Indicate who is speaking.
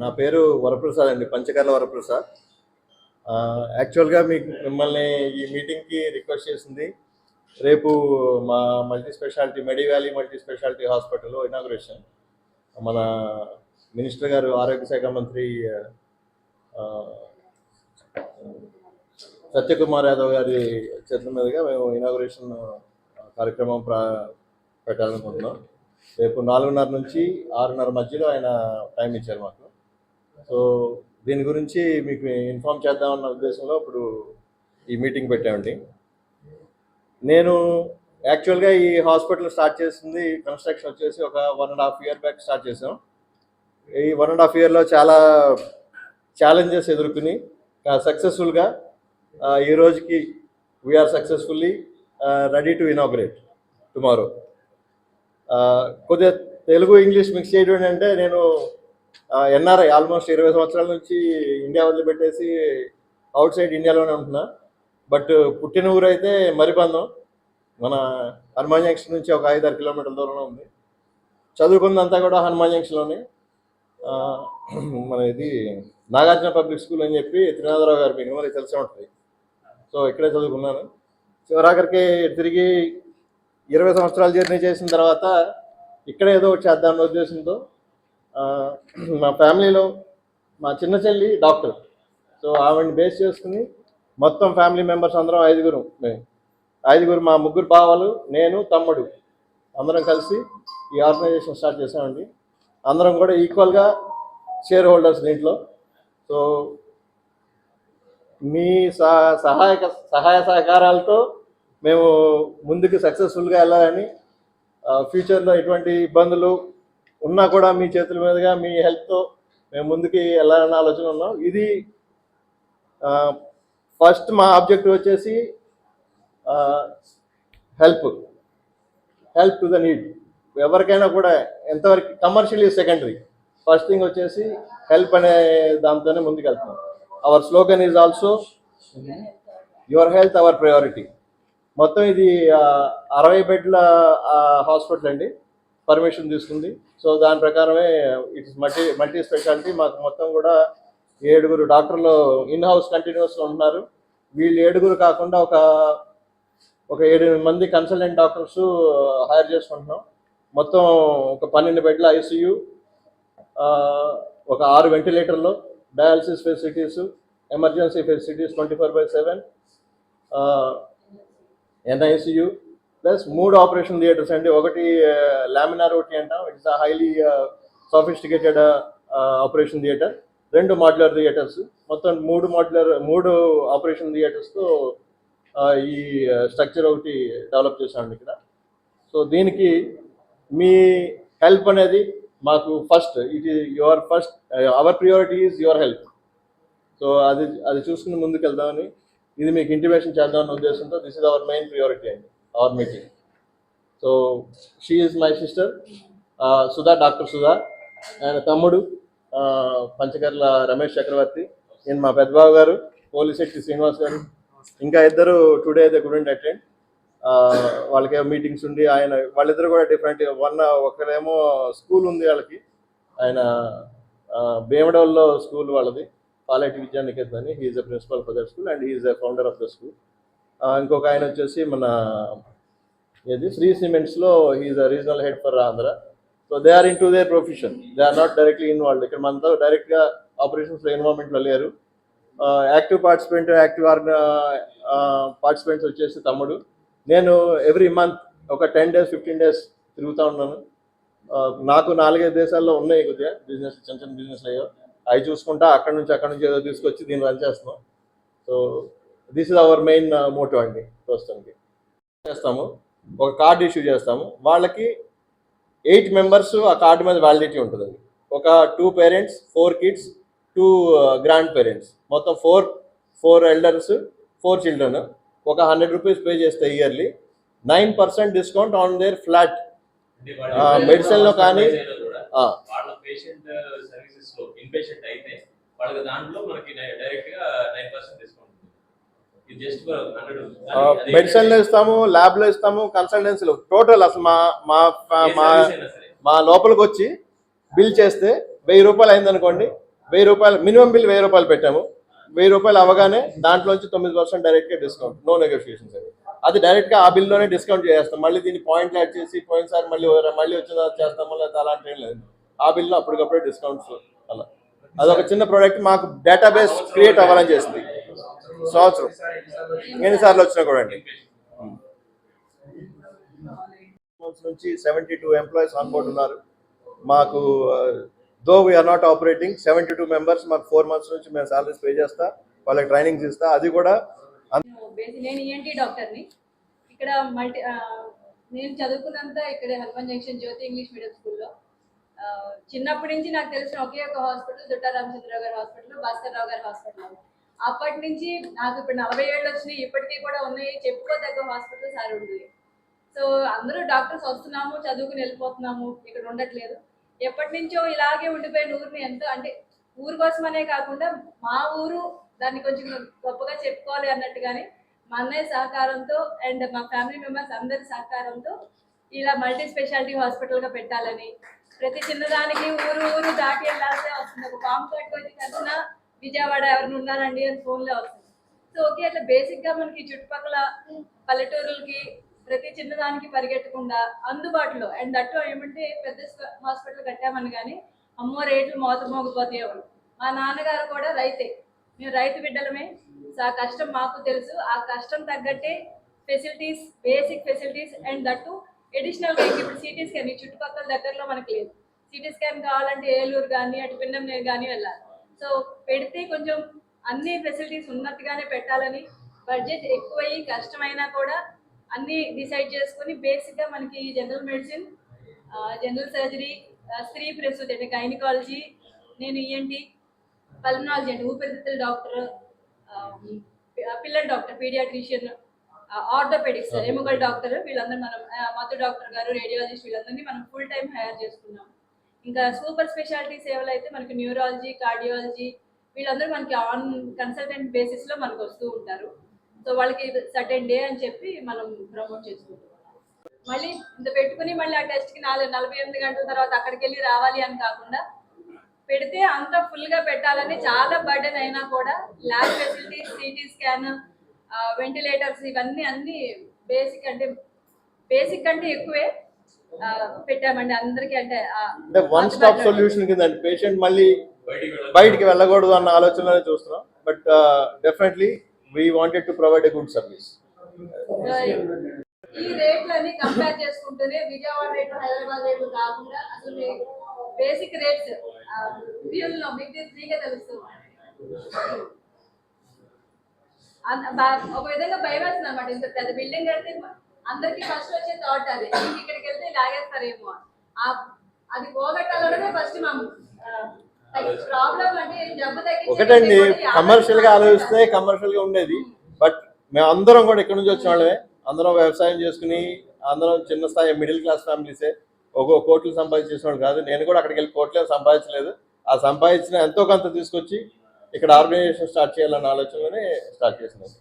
Speaker 1: నా పేరు వరప్రసాద్ అండి పంచకర్ల వరప్రసాద్. యాక్చువల్గా మీకు మిమ్మల్ని ఈ మీటింగ్కి రిక్వెస్ట్ చేసింది రేపు మా multi speciality Medi Valley multi speciality హాస్పిటల్లో ఇనాగ్రేషన్. మన మినిస్టర్ గారు ఆరోగ్య శాఖ మంత్రి సత్యకుమార్ యాదవ్ గారి చేతుల మీదుగా మేము ఇనాగ్రేషన్ కార్యక్రమం ప్రా పెట్టాలనుకుంటున్నాం. రేపు నాలుగున్నర నుంచి ఆరున్నర మధ్యలో ఆయన టైం ఇచ్చారు మాకు. సో దీని గురించి మీకు ఇన్ఫామ్ చేద్దామన్న ఉద్దేశంలో ఇప్పుడు ఈ మీటింగ్ పెట్టామండి. నేను యాక్చువల్గా ఈ హాస్పిటల్ స్టార్ట్ చేసింది కన్స్ట్రక్షన్ వచ్చేసి ఒక one and half year back start చేసాం ఈ వన్ అండ్ హాఫ్ ఇయర్లో చాలా ఛాలెంజెస్ ఎదుర్కొని సక్సెస్ఫుల్గా ఈ రోజుకి we are successfully ready to inaugurate tomorrow కొద్దిగా తెలుగు ఇంగ్లీష్ మిక్స్ చేయడం అంటే నేను ఎన్ఆర్ఐ ఆల్మోస్ట్ ఇరవై సంవత్సరాల నుంచి ఇండియా వదిలిపెట్టేసి అవుట్ సైడ్ ఇండియాలోనే ఉంటున్నా. బట్ పుట్టిన ఊరు అయితే మన హనుమాన్ జంక్షన్ నుంచి ఒక ఐదారు కిలోమీటర్ల దూరంలో ఉంది. చదువుకున్నదంతా కూడా హనుమాన్ జంక్షన్లోనే. మన ఇది నాగార్జున పబ్లిక్ స్కూల్ అని చెప్పి త్రినాథరావు గారు మీకు మరి తెలిసే ఉంటుంది. సో ఇక్కడే చదువుకున్నాను. చివరాఖరికి తిరిగి ఇరవై సంవత్సరాలు జర్నీ చేసిన తర్వాత ఇక్కడ ఏదో ఒకటి చేద్దామన్న ఉద్దేశంతో మా ఫ్యామిలీలో మా చిన్న చెల్లి డాక్టర్. సో ఆవిడని బేస్ చేసుకుని మొత్తం ఫ్యామిలీ మెంబర్స్ అందరం ఐదుగురు మేము ఐదుగురు మా ముగ్గురు బావలు నేను తమ్ముడు. అందరం కలిసి ఈ ఆర్గనైజేషన్ స్టార్ట్ చేసామండి అందరం కూడా ఈక్వల్గా షేర్ హోల్డర్స్ దీంట్లో. సో మీ సహ- సహాయక సహాయ సహకారాలతో మేము ముందుకు సక్సెస్ఫుల్గా వెళ్ళాలని ఫ్యూచర్లో ఎటువంటి ఇబ్బందులు ఉన్నా కూడా మీ చేతుల మీదుగా మీ హెల్ప్తో మేము ముందుకి వెళ్ళాలన్న ఆలోచన ఉన్నాం. ఇది ఫస్ట్ మా ఆబ్జెక్టివ్ వచ్చేసి help. Help to the need. ఎవరికైనా కూడా ఎంతవరకు కమర్షియల్ సెకండరీ. ఫస్ట్ థింగ్ వచ్చేసి హెల్ప్ అనే దాంతోనే ముందుకు వెళ్తున్నాం our slogan is also your health our priority. మొత్తం ఇది అరవై బెడ్ల హాస్పిటల్ అండి. పర్మిషన్ తీసుకుంది. సో దాని ప్రకారమే ఇట్స్ మల్టీ మల్టీ స్పెషాలిటీ మాకు మొత్తం కూడా ఏడుగురు డాక్టర్లు ఇన్ హౌస్ కంటిన్యూస్లో ఉంటున్నారు. వీళ్ళు ఏడుగురు కాకుండా ఒక ఒక ఏడు మంది కన్సల్టెంట్ డాక్టర్స్ హైర్ చేసుకుంటున్నాం. మొత్తం ఒక పన్నెండు బెడ్ల ఐసీయూ ఒక ఆరు వెంటిలేటర్లు dialysis facilities emergency facilities twenty four by seven NICU plus మూడు ఆపరేషన్ థియేటర్స్ అండి. ఒకటి లామినార్ ఒకటి అంటాం. It's highly sophisticated operation theatre రెండు మాడ్యులర్ థియేటర్స్ మొత్తం మూడు మాడ్యులర్ మూడు ఆపరేషన్ థియేటర్స్తో ఈ స్ట్రక్చర్ ఒకటి డెవలప్ చేశామండి ఇక్కడ. సో దీనికి మీ హెల్ప్ అనేది మాకు ఫస్ట్ ఇట్ ఈ your first our priority is your help so అది అది చూసుకుని ముందుకు వెళ్దామని ఇది మీకు ఇంటిమేషన్ చేద్దామన్న ఉద్దేశంతో this is our main priority అండి. Our meeting so is my my sister Sudha doctor Sudha ఆయన తమ్ముడు uh, Panchakarla Ramesh Chakravarthi in మా పెద్దబాబు గారు పోలిశెట్టి శ్రీనివాస్ Garu. ఇంకా ఇద్దరు టుడే దే గుడెంట్ అటెండ్ వాళ్ళకి మీటింగ్స్ ఉండి ఆయన వాళ్ళిద్దరు కూడా డిఫరెంట్ వన్ ఒకరేమో స్కూల్ ఉంది వాళ్ళకి. ఆయన uh, భీమడోల్లో స్కూల్ వాళ్ళది పాలెట్ విద్యా నికేతన్ అని he is the principal for the school and he is the founder of the school ఇంకొక ఆయన వచ్చేసి మన ఏది? Shri సిమెంట్స్లో he is a regional head for Andhra so they are in to their profession they are not directly involved ఇక్కడ మనతో డైరెక్ట్గా ఆపరేషన్స్లో ఇన్వాల్వ్మెంట్లో లేరు. యాక్టివ్ పార్టిసిపెంట్ యాక్టివ్ ఆర్గ పార్టిసిపెంట్స్ వచ్చేసి తమ్ముడు. నేను ఎవ్రీ మంత్ ఒక టెన్ డేస్ ఫిఫ్టీన్ డేస్ తిరుగుతూ ఉన్నాను. నాకు నాలుగైదు దేశాల్లో ఉన్నాయి కొద్దిగా బిజినెస్ చిన్న చిన్న బిజినెస్ అయ్యో అవి చూసుకుంటా అక్కడ నుంచి అక్కడ నుంచి ఏదో తీసుకొచ్చి దీన్ని రన్ చేస్తున్నాం. So this is our main motive అండి ప్రస్తుతానికి. చేస్తాము. ఒక కార్డు ఇష్యూ చేస్తాము. వాళ్ళకి ఎయిట్ మెంబర్స్ ఆ కార్డు మీద వ్యాలిడిటీ ఉంటుందండి. ఒక two parents four kids two grandparents. మొత్తం four four elders four children. ఒక హండ్రెడ్ రూపీస్ పే చేస్తే yearly. Nine percent discount on their flat.
Speaker 2: అంటే
Speaker 1: ఆ, medicine లో కానీ,
Speaker 2: కూడా
Speaker 1: ఆ.
Speaker 2: వాళ్ళ పేషెంట్ సర్వీసెస్లో ఇన్ పేషెంట్ అయితే వాళ్ళకి దాంట్లో మనకి డైరెక్ట్గా నైన్ పర్సెంట్ డిస్కౌంట్ ఉంది ఇది జస్ట్ హండ్రెడ్
Speaker 1: మెడిసిన్లో ఇస్తాము ల్యాబ్లో ఇస్తాము కన్సల్టెన్సీలో టోటల్ అసలు మా మా మా- లోపలికి వచ్చి బిల్ చేస్తే వెయ్యి రూపాయలు అయిందనుకోండి వెయ్యి రూపాయలు మినిమం బిల్ వెయ్యి రూపాయలు పెట్టాము. వెయ్యి రూపాయలు అవ్వగానే దాంట్లోంచి తొమ్మిది పర్సెంట్ డైరెక్ట్గా డిస్కౌంట్ నో నెగోషియేషన్స్ అది అది డైరెక్ట్గా ఆ బిల్లోనే డిస్కౌంట్ చేస్తాం మళ్ళీ దీన్ని పాయింట్లు యాడ్ చేసి పోయినసారి మళ్ళీ మళ్ళీ వచ్చిన తర్వాత చేస్తాం మళ్ళీ అలాంటి ఏం లేదు. ఆ బిల్లో అప్పటికప్పుడే డిస్కౌంట్స్ అలా. అదొక చిన్న ప్రోడక్ట్ మాకు డేటాబేస్ క్రియేట్ అవ్వాలని చేసింది. సంవత్సరం. ఎన్నిసార్లు వచ్చినా కూడా అండి. మంత్స్ నుంచి seventy two employees on board ఉన్నారు. మాకు though we are not operating seventy two members మాకు ఫోర్ మంత్స్ నుంచి మేము సాలరీస్ పే చేస్తా వాళ్ళకి ట్రైనింగ్స్ ఇస్తా అది కూడా
Speaker 3: నేను ఈఎన్టీ డాక్టర్ని ఇక్కడ మల్టీ ఆ, నేను చదువుకున్నంత ఇక్కడ Hanuman junction Jyothi English medium స్కూల్లో. ఆ, చిన్నప్పటి నుంచి నాకు తెలిసిన ఒకే ఒక హాస్పిటల్ దుట్టా రామచంద్రరావు గారి హాస్పిటల్ భాస్కర్ రావు గారి హాస్పిటల్ అప్పటి నుంచి నాకు ఇప్పుడు నలభై ఏళ్ళు వచ్చినాయి ఇప్పటికీ కూడా ఉన్నాయి. చెప్పుకోదగ్గ హాస్పిటల్ సార్ ఉంది. సో అందరూ డాక్టర్స్ వస్తున్నాము చదువుకుని వెళ్ళిపోతున్నాము. ఇక్కడ ఉండట్లేదు. ఎప్పటి నుంచో ఇలాగే ఉండిపోయిన ఊరిని ఎంతో అంటే ఊరు కోసమనే కాకుండా మా ఊరు దాన్ని కొంచెం గొప్పగా చెప్పుకోవాలి అన్నట్టుగానే మా అన్నయ్య సహకారంతో అండ్ మా ఫ్యామిలీ మెంబర్స్ అందరి సహకారంతో ఇలా మల్టీ స్పెషాలిటీ హాస్పిటల్గా పెట్టాలని ప్రతి చిన్నదానికి ఊరు ఊరు దాటి వెళ్ళాల్సే వస్తుంది. ఒక పాము కట్టుకొని కట్టినా విజయవాడ ఎవరిని ఉన్నారండి అని ఫోన్లో వస్తుంది. సో ఓకే అట్లా బేసిక్గా మనకి చుట్టుపక్కల పల్లెటూరులకి ప్రతి చిన్నదానికి పరిగెట్టకుండా అందుబాటులో అండ్ అటు ఏమంటే పెద్ద హాస్పిటల్ కట్టామని కానీ అమ్మో రేట్లు మోత మోగిపోతాయి ఎవరు. మా నాన్నగారు కూడా రైతే. మేము రైతు బిడ్డలమే. సో ఆ కష్టం మాకు తెలుసు. ఆ కష్టం తగ్గట్టే facilities basic facilities and that అడిషనల్గా ఇప్పుడు సిటీ స్కాన్ ఈ చుట్టుపక్కల దగ్గరలో మనకి లేదు. సిటీ స్కాన్ కావాలంటే ఏలూరు కానీ అటు పిన్నంనేరు కానీ వెళ్ళాలి. సో పెడితే కొంచెం అన్ని ఫెసిలిటీస్ ఉన్నట్టుగానే పెట్టాలని బడ్జెట్ ఎక్కువయ్యి కష్టమైనా కూడా అన్ని డిసైడ్ చేసుకొని బేసిక్గా మనకి జనరల్ మెడిసిన్ జనరల్ సర్జరీ స్త్రీ ప్రసూతి అంటే గైనకాలజీ నేను ఈఎన్టీ పల్మనాలజీ అంటే ఊపిరితిత్తుల డాక్టర్ పిల్లల డాక్టర్ పీడియాట్రిషియన్ ఆర్థోపెడిక్స్ ఎముకల్ డాక్టర్ వీళ్ళందరూ మనం మత్తు డాక్టర్ గారు రేడియాలజిస్ట్ వీళ్ళందరినీ మనం ఫుల్ టైం హైర్ చేసుకున్నాం ఇంకా సూపర్ స్పెషాలిటీ సేవలు అయితే మనకి న్యూరాలజీ కార్డియాలజీ వీళ్ళందరూ మనకి ఆన్ కన్సల్టెంట్ బేసిస్లో మనకు వస్తూ ఉంటారు. సో వాళ్ళకి సర్టెన్ డే అని చెప్పి మనం ప్రమోట్ చేసుకుంటున్నాం. మళ్ళీ ఇంత పెట్టుకుని మళ్ళీ ఆ టెస్ట్కి నాలుగు నలభై ఎనిమిది గంటల తర్వాత అక్కడికి వెళ్ళి రావాలి అని కాకుండా పెడితే అంత ఫుల్గా పెట్టాలని చాలా బర్డెన్ అయినా కూడా lab facilities CT scan ventilators ఇవన్నీ అన్ని బేసిక్ అంటే బేసిక్ అంటే ఎక్కువే. పెట్టామండి. అందరికీ అంటే
Speaker 1: అంటే వన్ స్టాప్ సొల్యూషన్ కింద పేషెంట్ మళ్ళీ
Speaker 2: బయటికి
Speaker 1: వెళ్ళకూడదు. అన్న ఆలోచనలోనే చూస్తున్నాం. But definitely we wanted to provide a good service
Speaker 3: ఈ రేట్లన్నీ కంపేర్ చేసుకుంటేనే విజయవాడ రేట్లు హైదరాబాద్ రేట్లు కాకుండా అసలు బేసిక్ రేట్స్లో మీకు ఫ్రీగా తెలుస్తుంది. ఒక విధంగా భయం వేస్తుంది అనమాట ఇంత పెద్ద బిల్డింగ్ కడితే అందరికి ఫస్ట్ వచ్చే థాట్ అది. ఇంక ఇక్కడికి వెళ్తే లాగేస్తారేమో అది పోగొట్టాలనే ఫస్ట్ మా ప్రాబ్లం అంటే జబ్బు తగ్గించే
Speaker 1: ఒకటండి
Speaker 3: కమర్షియల్గా
Speaker 1: ఆలోచిస్తే కమర్షియల్గా ఉండేది. బట్ మేము అందరం కూడా ఇక్కడ నుంచి వచ్చిన వాళ్ళమే. అందరం వ్యవసాయం చేసుకుని అందరం చిన్న స్థాయి మిడిల్ క్లాస్ ఫ్యామిలీసే ఒక కోట్లు సంపాదించేసిన వాళ్ళు కాదు. నేను కూడా అక్కడికి వెళ్ళి కోట్లే సంపాదించలేదు. ఆ సంపాదించిన ఎంతో కొంత తీసుకొచ్చి ఇక్కడ ఆర్గనైజేషన్ స్టార్ట్ చేయాలన్న ఆలోచనలోనే స్టార్ట్ చేసినాను